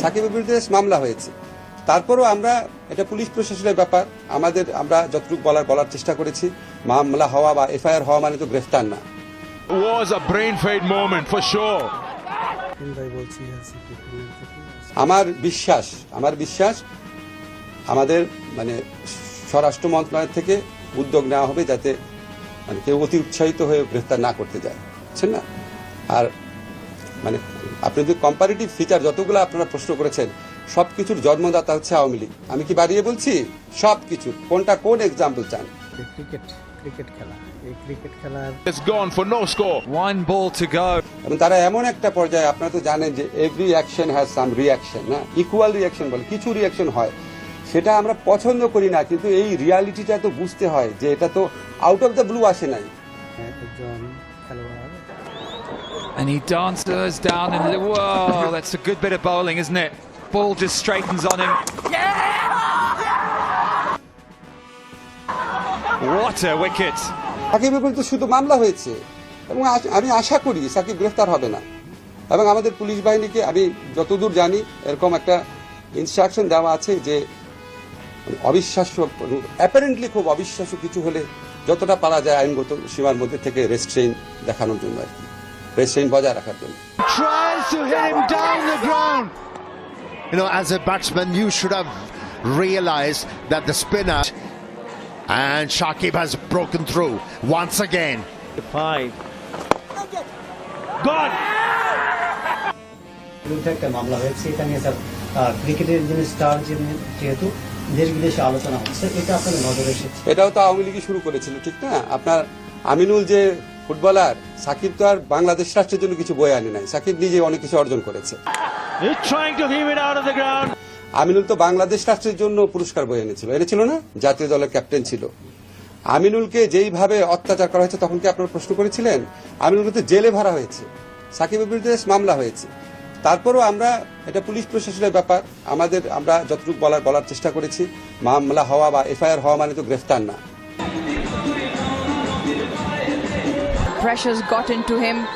সাকিবের বিরুদ্ধে মামলা হয়েছে। তারপরও আমরা এটা পুলিশ প্রশাসনের ব্যাপার আমাদের আমরা যতটুকু বলার বলার চেষ্টা করেছি মামলা হওয়া বা এফআইআর হওয়া মানে তো গ্রেফতার না। Was a brain fade moment for sure. ভাই বলছি আসিফ এখানে থেকে আমার বিশ্বাস আমার বিশ্বাস আমাদের মানে স্বরাষ্ট্র মন্ত্রণালয় থেকে উদ্যোগ নেওয়া হবে যাতে মানে কেউ অতি উৎসাহিত হয়ে গ্রেফতার না করতে যায়। বুঝছেন না? আর মানে আপনি যদি কম্পারেটিভ ফিচার যতগুলো আপনারা প্রশ্ন করেছেন সব কিছুর জন্মদাতা হচ্ছে আওয়ামী লীগ। আমি কি বাড়িয়ে বলছি? সব কিছু কোনটা কোন এক্সাম্পল চান? ক্রিকেট ক্রিকেট খেলা। এই ক্রিকেট খেলার It's gone for no score. One ball to go. এবং তারা এমন একটা পর্যায়ে আপনারা তো জানেন যে every action has some reaction না? ইকুয়াল রিয়াকশন বলে কিছু রিয়াকশন হয়। সেটা আমরা পছন্দ করি না কিন্তু এই রিয়ালিটিটা তো বুঝতে হয় যে এটা তো আউট অফ দ্য ব্লু আসে নাই। হ্যাঁ, একজন খেলোয়াড় And he dances down and whoa, that's a good bit of bowling, isn't it? Ball just straightens on him. What a wicket. সাকিবের বিরুদ্ধে শুধু মামলা হয়েছে এবং আশ- আমি আশা করি সাকিব গ্রেফতার হবে না এবং আমাদের পুলিশ বাহিনীকে আমি যতদূর জানি এরকম একটা ইনস্ট্রাকশন দেওয়া আছে যে অবিশ্বাস্য অ্যাপারেন্টলি খুব অবিশ্বাস্য কিছু হলে যতটা পারা যায় আইনগত সীমার মধ্যে থেকে রেস্ট্রেইন দেখানোর জন্য আর কি রেস্ট্রেইন বজায় রাখার জন্য tries to hit him down the ground. You know, as a batsman, you should have realized that the spinner and Shakib has broken through once again. Five. বিরুদ্ধে একটা মামলা হয়েছে এটা নিয়ে স্যার ক্রিকেটের যিনি স্টার যিনি যেহেতু দেশ বিদেশে আলোচনা হচ্ছে এটা আপনাদের নজরে এসেছে এটাও তো আওয়ামী লীগই শুরু করেছিল ঠিক না আপনার আমিনুল যে ফুটবলার সাকিব তো আর বাংলাদেশ রাষ্ট্রের জন্য কিছু বয়ে আনে নাই। সাকিব নিজে অনেক কিছু অর্জন করেছে. আমিনুল তো বাংলাদেশ রাষ্ট্রের জন্য পুরস্কার বয়ে এনেছিল। এনেছিল না? জাতীয় দলের ক্যাপ্টেন ছিল। আমিনুলকে যেইভাবে অত্যাচার করা হয়েছে তখন কি আপনারা প্রশ্ন করেছিলেন? আমিনুলকে তো জেলে ভরা হয়েছে। সাকিবের বিরুদ্ধে মামলা হয়েছে। তারপরও আমরা এটা পুলিশ প্রশাসনের ব্যাপার। আমাদের আমরা যতটুকু বলার বলার চেষ্টা করেছি। মামলা হওয়া বা এফআইআর হওয়া মানে তো গ্রেফতার না। Pressures got into him.